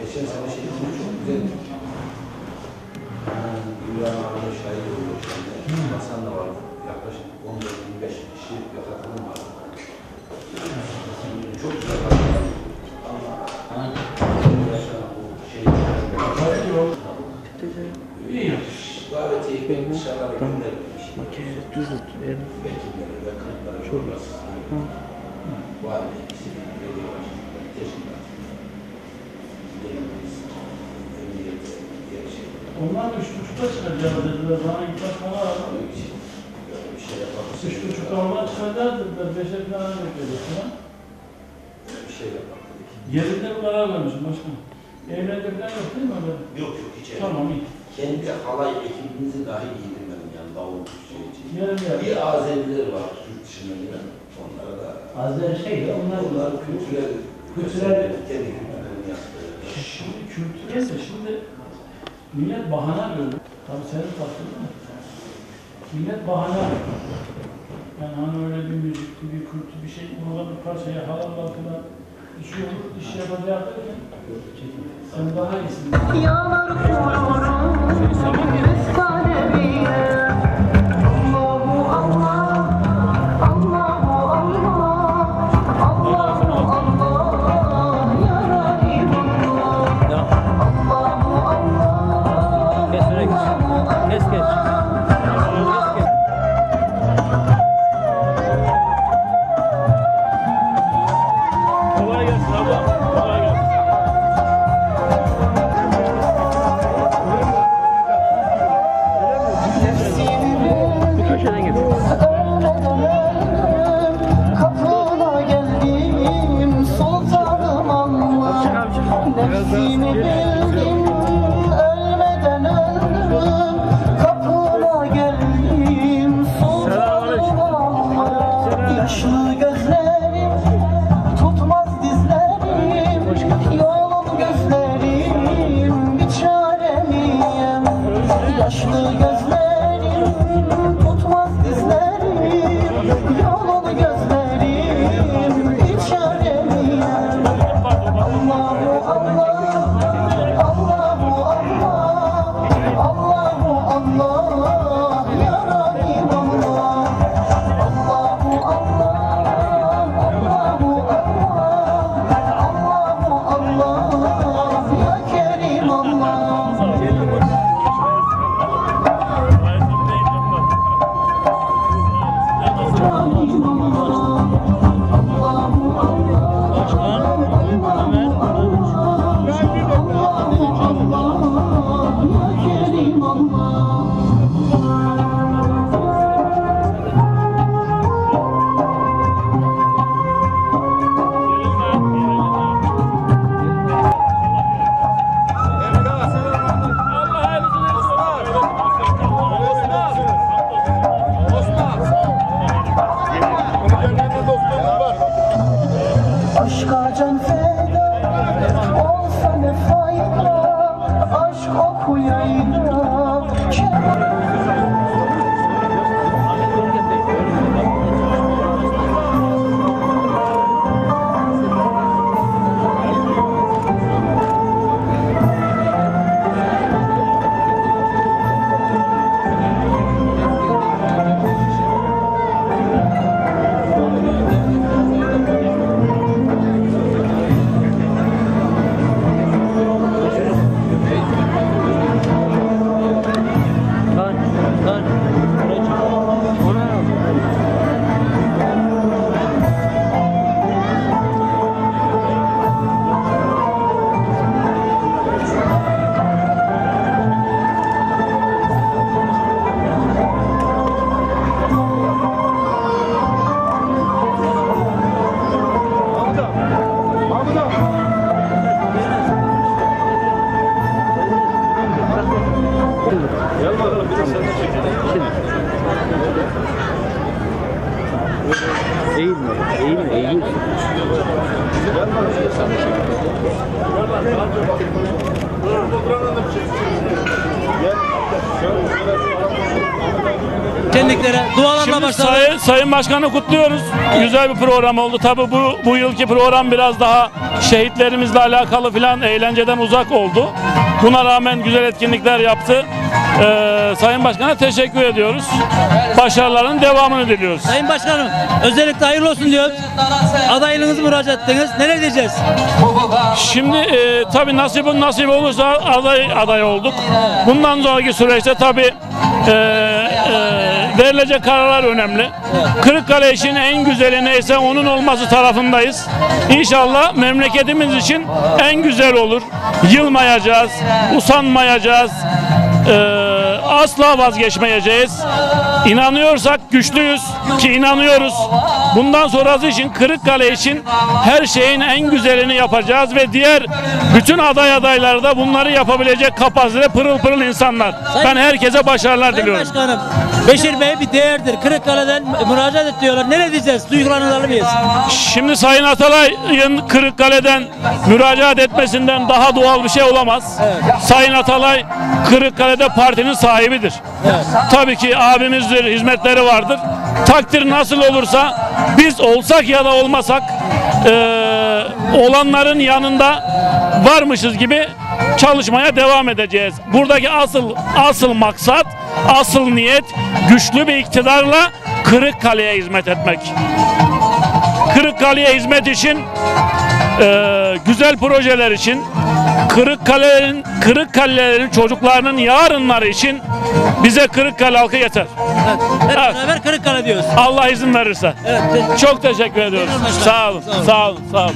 Geçen sene şey çok güzel. İbrahim abi şahit oluyor şimdi. Hasan da vardı. Yaklaşık 14-25 kişi katılım vardı. Çok güzel katılım. Ama şey. Davetiye ben dışarılara göndermiş. Makinede düz tutuyorum. Vekilleri ve kanıtları şurası. Vali, sivil, belediye Onlar üç buçukta çıkacağız dediler. Bana bana Böyle bir şey. Bir şey yapalım. Üç buçukta onlar çıkacağız dediler. Beşe falan bekledik. Böyle bir şey yapalım dedik. Yerinde karar vermişim başkanım. Falan yok değil mi öyle? Yok yok hiç öyle. Tamam iyi. Kendi halay ekibimizi dahi giydirmedim yani davul şey için. Yerinde yap. Bir Azeriler var Türk dışından gelen. Onlara da Azeri şey de onlar onlar kültürel Kültürel- kendi kültürlerini yaptığı. Şimdi kültürel de şimdi millet bahane arıyor. Tabii senin tatlın? Millet bahane arıyor. Yani hani öyle bir müzikli, bir kültü, bir şey, burada bir parçaya halal altına iş olur, iş yapacağı derken sen daha iyisin. Yanar kururum Meskanemiye Allahu sultanım Allah Nefsimi bildim Başkan. 去。Eğilme, eğilme, eğilme. Şenliklere dualarla Şimdi başlayalım. sayın, sayın Başkan'ı kutluyoruz. Güzel bir program oldu. Tabii bu, bu yılki program biraz daha şehitlerimizle alakalı filan eğlenceden uzak oldu. Buna rağmen güzel etkinlikler yaptı. Ee, Sayın Başkan'a teşekkür ediyoruz. Başarıların devamını diliyoruz. Sayın Başkanım özellikle hayırlı olsun diyoruz. Adaylığınızı müracaat ettiniz. Neler diyeceğiz? Şimdi e, tabii nasibin nasip olursa aday aday olduk. Bundan sonraki süreçte tabii e, e, verilecek kararlar önemli. Kırıkkale için en güzeli neyse onun olması tarafındayız. İnşallah memleketimiz için en güzel olur. Yılmayacağız, usanmayacağız. e, asla vazgeçmeyeceğiz. İnanıyorsak güçlüyüz ki inanıyoruz. Bundan sonrası için Kırıkkale için her şeyin en güzelini yapacağız ve diğer bütün aday adayları da bunları yapabilecek kapasite pırıl pırıl insanlar. Ben herkese başarılar Sayın diliyorum. Başkanım Beşir Bey bir değerdir. Kırıkkale'den müracaat et diyorlar. Neler diyeceğiz? Duygularınızı alır mıyız? Şimdi Sayın Atalay'ın Kırıkkale'den müracaat etmesinden daha doğal bir şey olamaz. Sayın Atalay Kırıkkale'de partinin sahibidir. Tabii ki abimizdir, hizmetleri vardır. Takdir nasıl olursa biz olsak ya da olmasak eee, olanların yanında varmışız gibi çalışmaya devam edeceğiz. Buradaki asıl asıl maksat, asıl niyet güçlü bir iktidarla Kırıkkale'ye hizmet etmek. Kırıkkale'ye hizmet için eee, güzel projeler için Kırıkkale'nin Kırıkkale'lerin çocuklarının yarınları için bize Kırıkkale halkı yeter. Evet. Hep Evet. beraber Kırıkkale diyoruz. Allah izin verirse. Evet. te- Çok teşekkür ediyoruz. Sağ olun. Sağ olun. Sağ olun. Sağ olun.